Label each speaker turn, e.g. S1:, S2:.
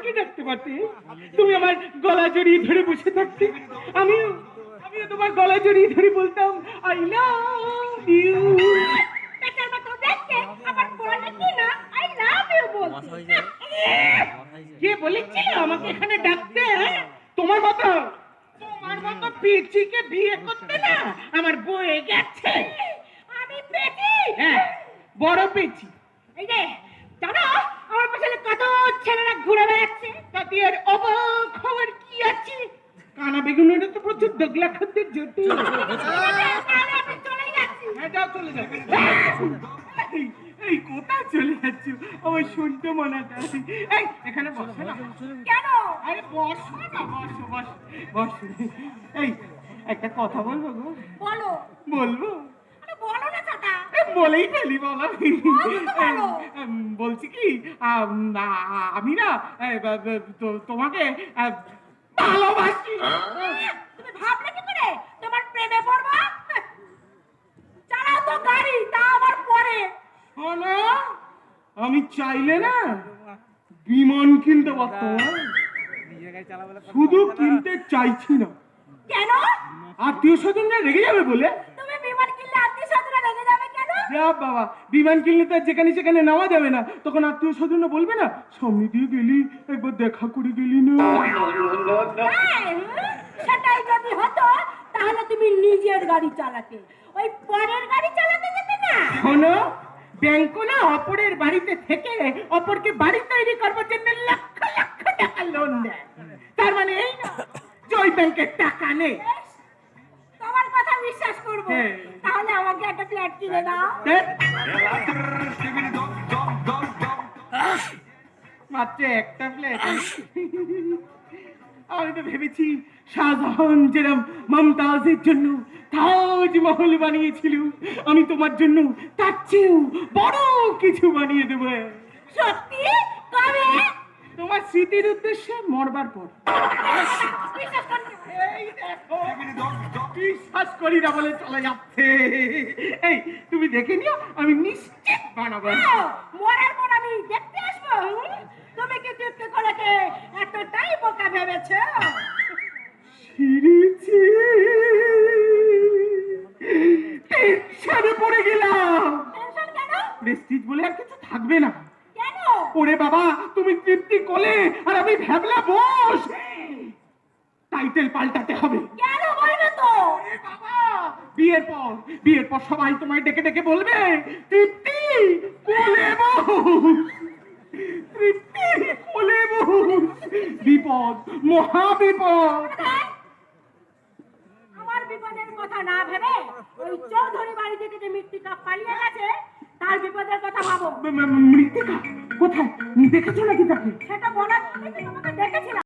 S1: আমাকে ডাকতে পারতে? তুমি আমার গলা জড়িয়ে ধরে বসে থাকতে। আমিও আমিও তোমার গলা জড়িয়ে ধরে বলতাম আই লাভ ইউ
S2: দেখতে কি না? আই লাভ ইউ বলতে।
S1: কে বলেছিল আমাকে এখানে ডাকতে? হ্যাঁ? তোমার মতো তোমার মতো পিচিকে বিয়ে করতে না আমার বয়ে গেছে।
S2: আমি পেটি
S1: হ্যাঁ বড় পিচি।
S2: এই যে জানো পেছনে কত ছেলেরা ঘুরে বেড়াচ্ছে?
S1: তাতে অবাক খবর কি আছে? কানা বেগুনের তো প্রচুর দগলা খাদ্যের জটি। হ্যাঁ যাও চলে যাও। এই, কোথায় চলে যাচ্ছ? আমার শুনতে মনে আছে এই এখানে বসো না
S2: কেন?
S1: আরে বসো না বসো বসো বসো। এই একটা কথা বলব গো?
S2: বলো।
S1: বলব?
S2: আরে বলো না চাটা
S1: বলেই ফেলি বলো।
S2: বলো
S1: বলছি কি আমি না তোমাকে ভালোবাসি।
S2: তুমি ভাবলে কি করে? তোমার প্রেমে পড়বা? চালাও তো গাড়ি তা আবার পরে।
S1: শোনো আমি চাইলে না বিমান কিনতে পারতাম শুধু কিনতে চাইছি না।
S2: কেন?
S1: আত্মীয় স্বজনরা রেগে যাবে বলে
S2: তুমি বিমান কিনলে আত্মীয় স্বজনরা রেগে যাবে কেন
S1: যা বাবা বিমান কিনলে তো যেখানে সেখানে নেওয়া যাবে না। তখন আত্মীয় স্বজনরা বলবে না সামনে দিয়ে গেলি একবার দেখা করে গেলি না।
S2: সেটাই যদি হতো তাহলে তুমি নিজের গাড়ি চালাতে। ওই পরের গাড়ি চালাতে যেতে না?
S1: শোনো ব্যাংক না অপরের বাড়িতে থেকে অপরকে বাড়ি তৈরি করবার জন্য লক্ষ লক্ষ টাকা লোন দেয়। তার মানে এই না যে ওই ব্যাংকের টাকা নেই
S2: বেশ, তোমার কথা বিশ্বাস করব
S1: হ্যাঁ।
S2: তাহলে আমাকে একটা ফ্ল্যাট কিনে
S1: একটা প্লেট আমি তো ভেবেছি শাহজাহান যেরম মমতাজের জন্য তাজমহল বানিয়েছিল। আমি তোমার জন্য তার চেয়েও বড় কিছু বানিয়ে দেবো।
S2: সত্যি? কবে?
S1: তোমার স্মৃতির উদ্দেশ্যে মরবার পর। এই দেখো বিশ্বাস করি না বলে চলে যাচ্ছে। এই তুমি দেখে নিও আমি নিশ্চিত বানাবো।
S2: দাও, মরার পর আমি দেখতে আসব। তুমি কি তৃপ্তি করেকে এতটাই বোকা ভেবেছো?
S1: সিরিছি টেনশনে পড়ে গেলাম।
S2: টেনশন কেন?
S1: প্রেস্টিজ বলে আর কিছু থাকবে না। ওরে বাবা তুমি তৃপ্তি কোলে আর আমি ভ্যাবলা বস। টাইটেল পাল্টাতে হবে।
S2: কেন বলবে তো?
S1: ওরে বাবা বিয়ের পর বিয়ের পর সবাই তোমায় ডেকে ডেকে বলবে তৃপ্তি কোলে বস। তৃপ্তি কোলে বস। বিপদ মহা বিপদ
S2: আমার বিপদের কথা না ভেবে ওই চৌধুরী বাড়ি থেকে যে মৃত্তিকা পালিয়ে গেছে তার বিপদের কথা ভাবো।
S1: মৃত্তিকা? কোথায়? দেখেছ নাকি তাকে?
S2: সেটা বলার তোমাকে